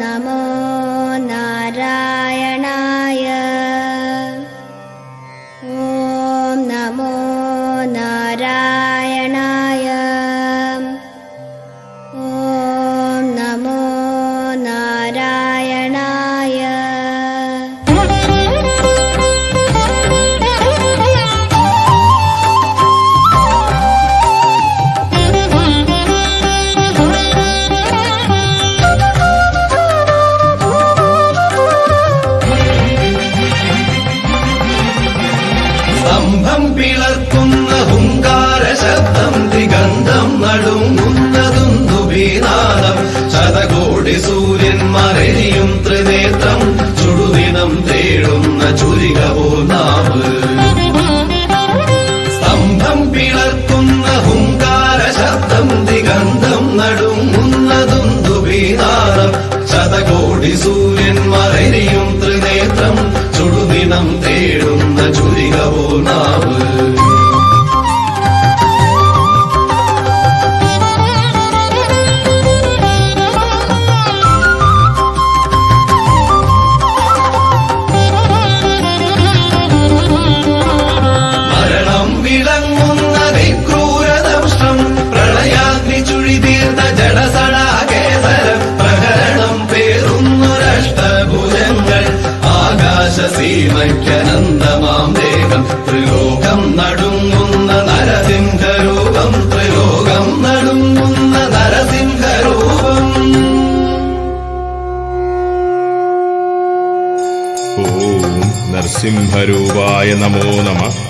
നമോ സ്തംഭം പിളർക്കുന്ന ഹുങ്കാര ശബ്ദം ദിഗന്ധം നടുങ്ങുന്നതും ദുബീനാദം ശതകോടി സൂര്യന്മാരെയും ത്രിനേത്രം വിളങ്ങുന്ന നിക്രൂരദംഷ്ടം പ്രളയാഗ്നി ചുഴി തീർന്ന ജഡസടാകേസരം പ്രഹരണം പേറുന്നൊരഷ്ടഭുജങ്ങൾ. ആകാശസീമയ്ക്കനന്തമാം ദേഹം. ത്രിലോകം നടുങ്ങുന്ന നരസിംഹരൂപം. ത്രിലോകം നടുങ്ങുന്ന നരസിംഹരൂപം. ഓം നരസിംഹരൂപായ നമോ നമ.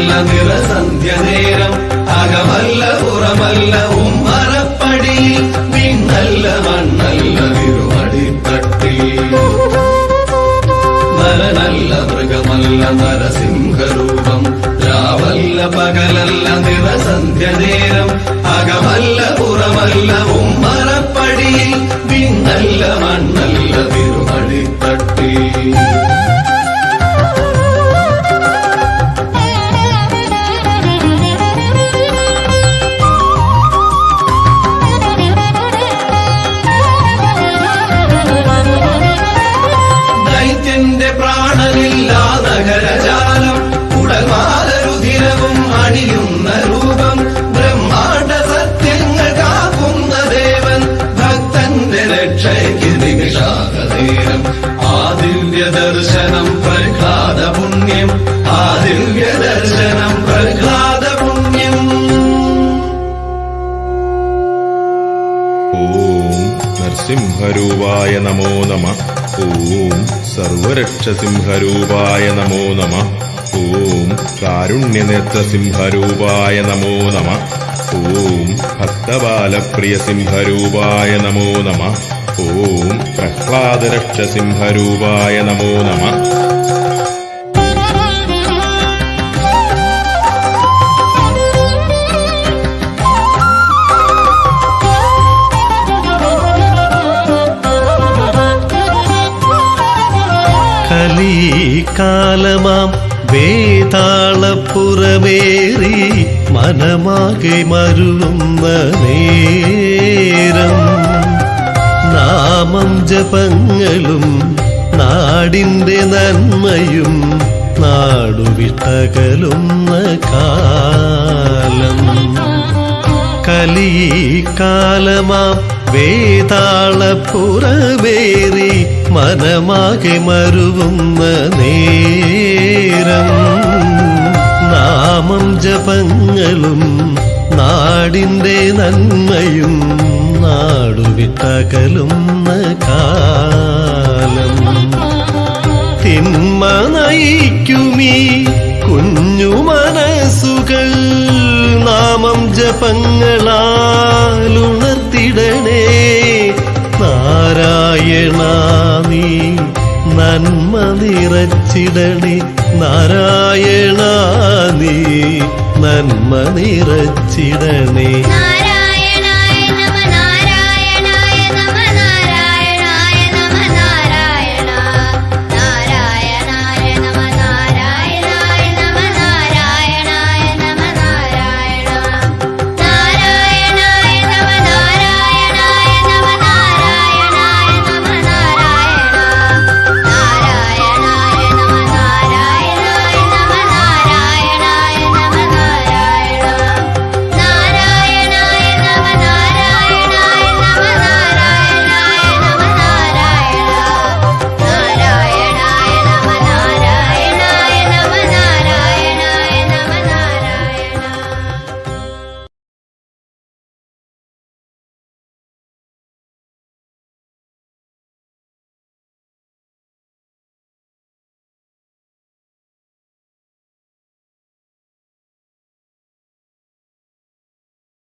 அகமல்ல நிற சந்திய நேரம் அகமல்ல உரமல்ல உம் மரப்படி மின்னல்ல மண்ணல்ல திருமடி தட்டி மரநல்ல மிருகமல்ல நரசிம்ஹ ரூபம் ராவல்ல பகலல்ல நிற சந்திய நேரம் அகமல்ல உரமல்ல உம் மரப்படி மின்னல்ல மண்ணல்ல നരസിംഹരൂപായ നമോ നമ. ഓം സർവരക്ഷസിംഹരൂപായ നമോ നമ. ഓം കാരുണ്യനേത്രസിംഹരൂപായ നമോ നമ. ഓം ഭക്തബാലപ്രിയസിംഹരൂപായ നമോ നമ. ഓം പ്രഹ്ലാദരക്ഷസിംഹരൂപായ നമോ നമ. കലീകാലമാം വേതാളപ്പുറമേറി മനമാകെ മരുന്ന നേരം. നാമം ജപങ്ങളും നാടിന്റെ നന്മയും നാടുവിട്ടകലുന്ന കാലം. കലീകാലമാം വേതാളപ്പുറമേറി മനമാകെ മരുവുന്ന നേരം. നാമം ജപങ്ങളും നാടിന്റെ നന്മയും നാടുവിട്ടകലുന്ന കാലം. തിന്മ നയിക്കുമീ കുഞ്ഞു മനസ്സ് മനസ്സുകൾ. നാമം ജപങ്ങളാലുണർത്തിടണേ. നാരായണ നീ നന്മ നിറച്ചിടണേ. നാരായണ നീ നന്മ നിറച്ചിടണേ.